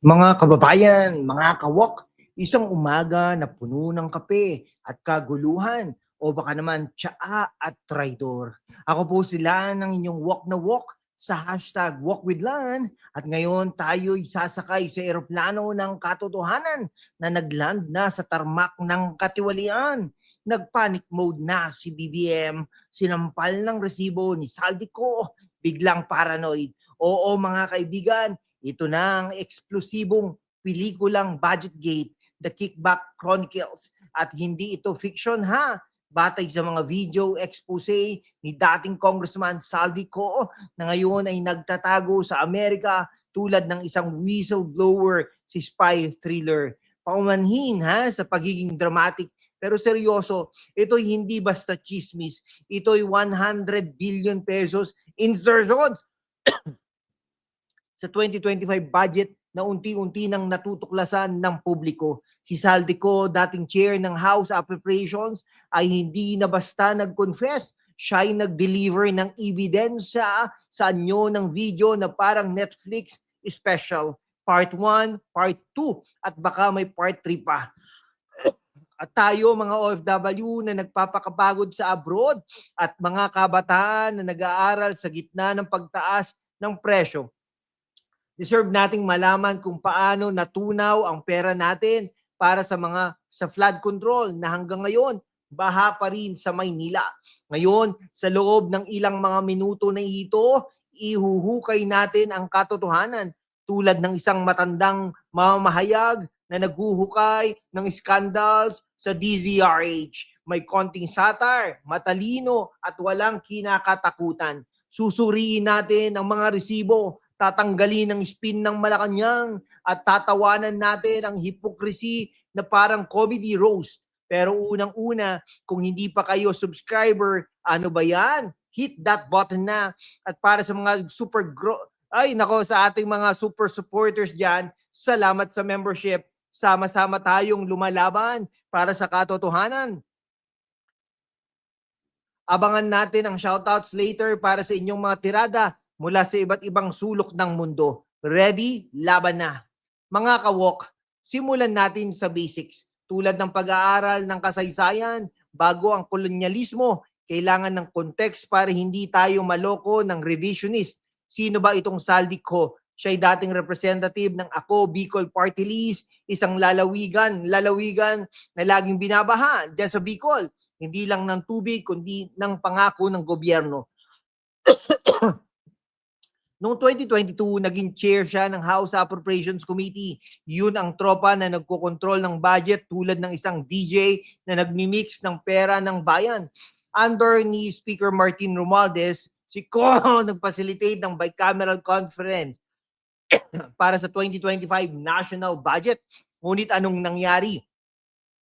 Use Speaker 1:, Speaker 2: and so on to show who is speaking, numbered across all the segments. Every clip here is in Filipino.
Speaker 1: Mga kababayan, mga kawok, isang umaga na puno ng kape at kaguluhan o baka naman tsaa at traidor. Ako po sila ng inyong walk na walk sa hashtag Walk with Lan at ngayon tayo'y sasakay sa eroplano ng katotohanan na nagland na sa tarmac ng katiwalian. Nagpanic mode na si BBM, sinampal ng resibo ni Saldico, biglang paranoid. Oo mga kaibigan, ito na ang eksplosibong pelikulang Budget Gate, The Kickback Chronicles. At hindi ito fiction ha. Batay sa mga video expose ni dating Congressman Saldi Co na ngayon ay nagtatago sa Amerika tulad ng isang whistleblower si spy thriller. Paumanhin ha sa pagiging dramatic pero seryoso, ito'y hindi basta chismis. Ito'y 100 billion pesos insertions sa 2025 budget na unti-unti nang natutuklasan ng publiko. Si Saldico, dating chair ng House Appropriations, ay hindi na basta nag-confess. Siya ay nag-deliver ng ebidensya sa anyo ng video na parang Netflix special. Part 1, Part 2, at baka may Part 3 pa. At tayo mga OFW na nagpapakapagod sa abroad at mga kabataan na nag-aaral sa gitna ng pagtaas ng presyo deserve nating malaman kung paano natunaw ang pera natin para sa mga sa flood control na hanggang ngayon baha pa rin sa Maynila. Ngayon, sa loob ng ilang mga minuto na ito, ihuhukay natin ang katotohanan tulad ng isang matandang mamahayag na naghuhukay ng scandals sa DZRH. May konting satar, matalino at walang kinakatakutan. Susuriin natin ang mga resibo tatanggalin ang spin ng Malacanang at tatawanan natin ang hypocrisy na parang comedy roast. Pero unang-una, kung hindi pa kayo subscriber, ano ba yan? Hit that button na. At para sa mga super ay nako sa ating mga super supporters diyan, salamat sa membership. Sama-sama tayong lumalaban para sa katotohanan. Abangan natin ang shoutouts later para sa inyong mga tirada mula sa iba't ibang sulok ng mundo. Ready? Laban na! Mga kawok, simulan natin sa basics. Tulad ng pag-aaral ng kasaysayan, bago ang kolonyalismo, kailangan ng context para hindi tayo maloko ng revisionist. Sino ba itong Saldi ko? Siya dating representative ng Ako Bicol Party List, isang lalawigan, lalawigan na laging binabaha dyan sa Bicol. Hindi lang ng tubig, kundi ng pangako ng gobyerno. Noong 2022, naging chair siya ng House Appropriations Committee. Yun ang tropa na nagkokontrol ng budget tulad ng isang DJ na nagmimix ng pera ng bayan. Under ni Speaker Martin Romualdez, si Ko nagfacilitate ng bicameral conference para sa 2025 national budget. Ngunit anong nangyari?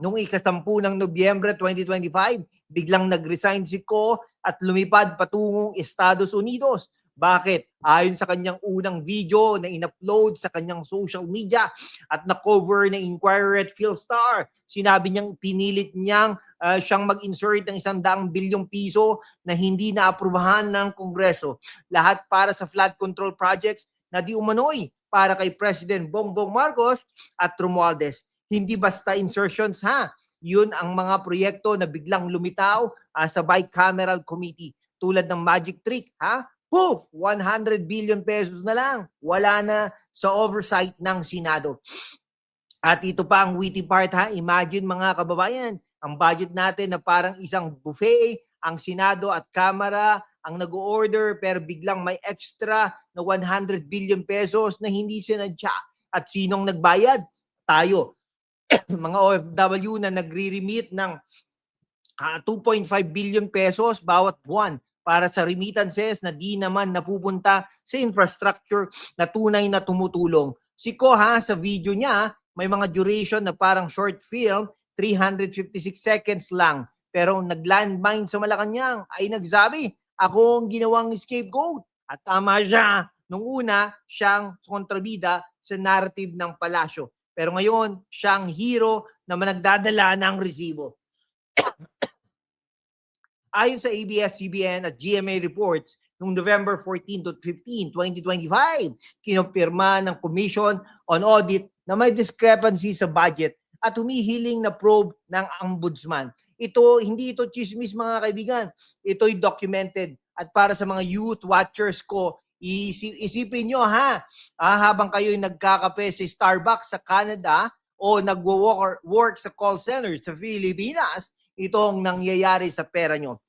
Speaker 1: Noong ikasampu ng Nobyembre 2025, biglang nag-resign si Ko at lumipad patungong Estados Unidos. Bakit? Ayon sa kanyang unang video na in-upload sa kanyang social media at na-cover ng Inquirer at Philstar, sinabi niyang pinilit niyang uh, siyang mag-insert ng isang daang bilyong piso na hindi naaprubahan ng Kongreso. Lahat para sa flood control projects na di umano'y para kay President Bongbong Marcos at Romualdez. Hindi basta insertions ha. Yun ang mga proyekto na biglang lumitaw uh, sa bicameral committee tulad ng magic trick ha poof, 100 billion pesos na lang. Wala na sa oversight ng Senado. At ito pa ang witty part ha. Imagine mga kababayan, ang budget natin na parang isang buffet, ang Senado at Kamara ang nag-order pero biglang may extra na 100 billion pesos na hindi sinadya. At sinong nagbayad? Tayo. mga OFW na nagre-remit ng uh, 2.5 billion pesos bawat buwan para sa remittances na di naman napupunta sa infrastructure na tunay na tumutulong. Si Koha sa video niya, may mga duration na parang short film, 356 seconds lang. Pero nag-landmine sa Malacanang ay nagsabi, ako ang ginawang scapegoat. At tama siya. Nung una, siyang kontrabida sa narrative ng palasyo. Pero ngayon, siyang hero na managdadala ng resibo. Ayon sa ABS-CBN at GMA reports, noong November 14 to 15, 2025. Kinumpirma ng Commission on Audit na may discrepancy sa budget at humihiling na probe ng Ombudsman. Ito, hindi ito chismis mga kaibigan. Ito'y documented. At para sa mga youth watchers ko, isi- isipin nyo ha, ah, habang kayo'y nagkakape sa Starbucks sa Canada o nagwo-work work sa call center sa Pilipinas, itong nangyayari sa pera nyo.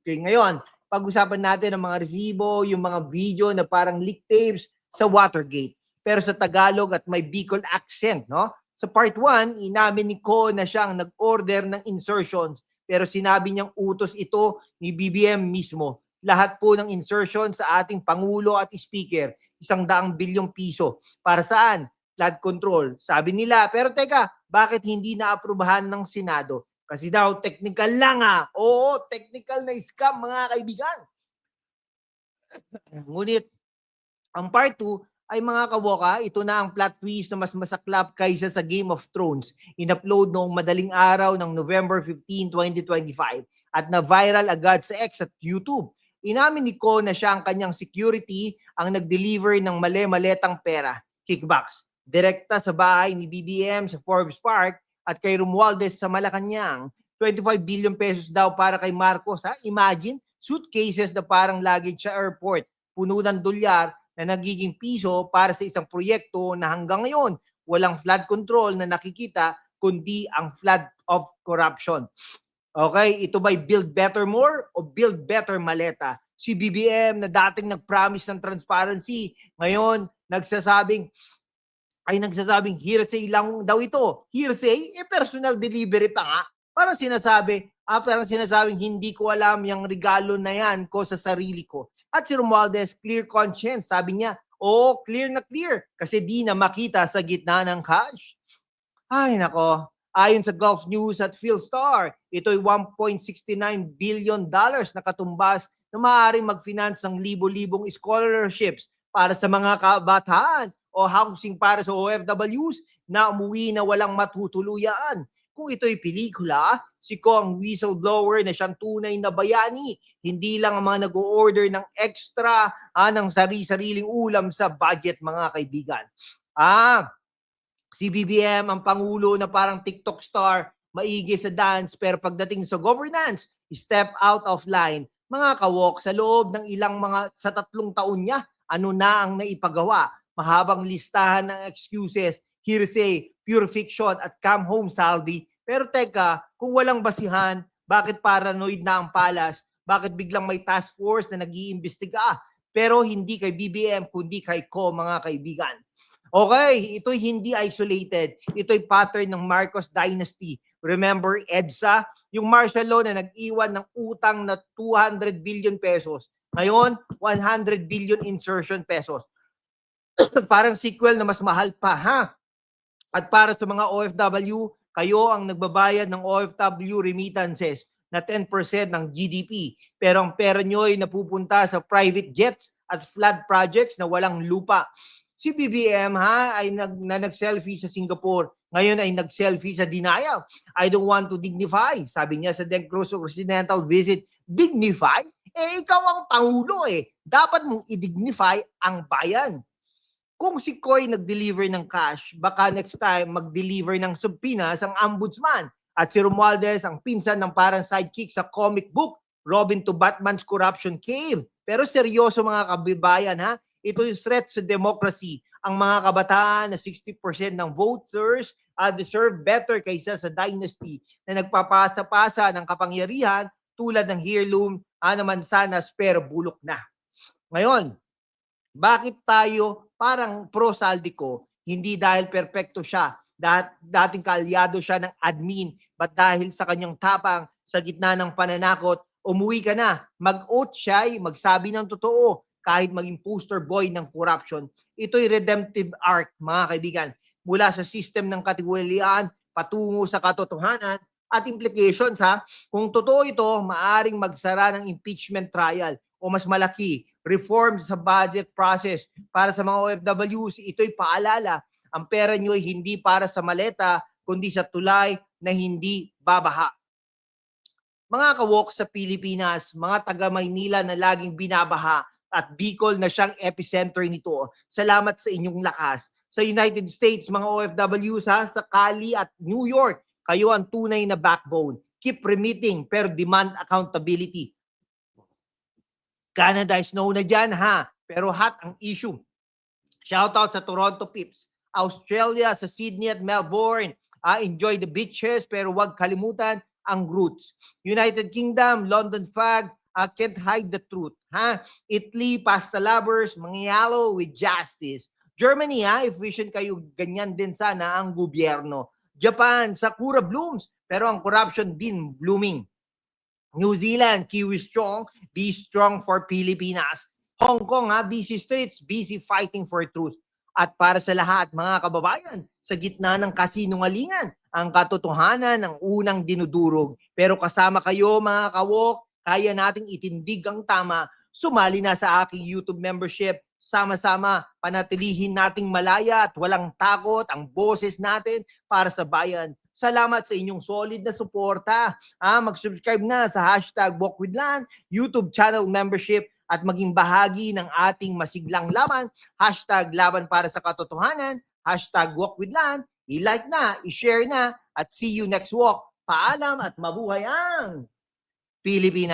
Speaker 1: Okay, ngayon, pag-usapan natin ang mga resibo, yung mga video na parang leak tapes sa Watergate. Pero sa Tagalog at may Bicol accent, no? Sa part 1, inamin ni Ko na siyang nag-order ng insertions pero sinabi niyang utos ito ni BBM mismo. Lahat po ng insertion sa ating Pangulo at Speaker, isang daang bilyong piso. Para saan? Flood control. Sabi nila, pero teka, bakit hindi naaprubahan ng Senado? Kasi daw, technical lang ah. Oo, technical na scam mga kaibigan. Ngunit, ang part 2 ay mga kawoka, ito na ang plot twist na mas masaklap kaysa sa Game of Thrones. In-upload noong madaling araw ng November 15, 2025 at na-viral agad sa X at YouTube. Inamin ni Ko na siya ang kanyang security ang nag-deliver ng mali-maletang pera, kickbacks, direkta sa bahay ni BBM sa Forbes Park at kay Romualdez sa Malacanang. 25 billion pesos daw para kay Marcos. Ha? Imagine, suitcases na parang luggage sa airport, puno ng dolyar na nagiging piso para sa isang proyekto na hanggang ngayon walang flood control na nakikita kundi ang flood of corruption. Okay, ito ba'y build better more o build better maleta? Si BBM na dating nag-promise ng transparency, ngayon nagsasabing ay nagsasabing hearsay lang daw ito. Hearsay, eh personal delivery pa nga. Parang sinasabi, ah, parang sinasabing hindi ko alam yung regalo na yan ko sa sarili ko. At si Romualdez, clear conscience. Sabi niya, oo, clear na clear. Kasi di na makita sa gitna ng cash. Ay, nako. Ayon sa Gulf News at Philstar, ito'y 1.69 billion dollars na katumbas na maaaring mag-finance ng libo-libong scholarships para sa mga kabataan o housing para sa OFWs na umuwi na walang matutuluyan. Kung ito'y pelikula, si Ko ang whistleblower na siyang tunay na bayani. Hindi lang ang mga nag-order ng extra ah, ng sari-sariling ulam sa budget mga kaibigan. Ah, si BBM ang pangulo na parang TikTok star, maigi sa dance pero pagdating sa governance, step out of line. Mga kawok, sa loob ng ilang mga, sa tatlong taon niya, ano na ang naipagawa? Mahabang listahan ng excuses, hearsay, pure fiction at come home saldi. Pero teka, kung walang basihan, bakit paranoid na ang palas? Bakit biglang may task force na nag-iimbestiga? Pero hindi kay BBM, kundi kay Ko, mga kaibigan. Okay, ito'y hindi isolated. Ito'y pattern ng Marcos Dynasty. Remember EDSA? Yung martial law na nag-iwan ng utang na 200 billion pesos. Ngayon, 100 billion insertion pesos. Parang sequel na mas mahal pa, ha? At para sa mga OFW, kayo ang nagbabayad ng OFW remittances na 10% ng GDP. Pero ang pera nyo ay napupunta sa private jets at flood projects na walang lupa. Si BBM ha ay nag, na nag-selfie sa Singapore. Ngayon ay nag-selfie sa denial. I don't want to dignify. Sabi niya sa Den Cruz Occidental visit, dignify? Eh ikaw ang pangulo eh. Dapat mong i-dignify ang bayan. Kung si Koy nag-deliver ng cash, baka next time mag-deliver ng subpoenas ang ombudsman. At si Romualdez ang pinsan ng parang sidekick sa comic book, Robin to Batman's Corruption Cave. Pero seryoso mga kabibayan ha, ito yung threat sa democracy. Ang mga kabataan na 60% ng voters uh, deserve better kaysa sa dynasty na nagpapasa-pasa ng kapangyarihan tulad ng heirloom uh, na mansanas pero bulok na. Ngayon, bakit tayo parang pro Saldico? Hindi dahil perpekto siya, dat dating kaalyado siya ng admin, but dahil sa kanyang tapang sa gitna ng pananakot, umuwi ka na, mag-oath siya, magsabi ng totoo, kahit maging poster boy ng corruption. Ito'y redemptive arc, mga kaibigan, mula sa system ng katiwalian patungo sa katotohanan at implications ha. Kung totoo ito, maaring magsara ng impeachment trial o mas malaki, reform sa budget process para sa mga OFWs. Ito'y paalala, ang pera nyo ay hindi para sa maleta, kundi sa tulay na hindi babaha. Mga kawok sa Pilipinas, mga taga Maynila na laging binabaha at Bicol na siyang epicenter nito. Salamat sa inyong lakas. Sa United States, mga OFW sa sa Cali at New York, kayo ang tunay na backbone. Keep remitting pero demand accountability. Canada is no na dyan ha, pero hot ang issue. Shoutout sa Toronto Pips. Australia sa Sydney at Melbourne. Ah, enjoy the beaches pero wag kalimutan ang roots. United Kingdom, London Fag, ah, can't hide the truth. Ha? Italy, pasta lovers, mangyalo with justice. Germany, ha? efficient kayo, ganyan din sana ang gobyerno. Japan, Sakura blooms, pero ang corruption din blooming. New Zealand, Kiwi strong, be strong for Pilipinas. Hong Kong, ha, busy streets, busy fighting for truth. At para sa lahat, mga kababayan, sa gitna ng kasinungalingan, ang katotohanan ang unang dinudurog. Pero kasama kayo, mga kawok, kaya nating itindig ang tama. Sumali na sa aking YouTube membership. Sama-sama, panatilihin nating malaya at walang takot ang boses natin para sa bayan. Salamat sa inyong solid na suporta. Ah, mag-subscribe na sa hashtag Walk with Lan, YouTube channel membership at maging bahagi ng ating masiglang laban. Hashtag laban para sa katotohanan. Hashtag walk with Lan. I-like na, i-share na at see you next walk. Paalam at mabuhay ang Pilipinas.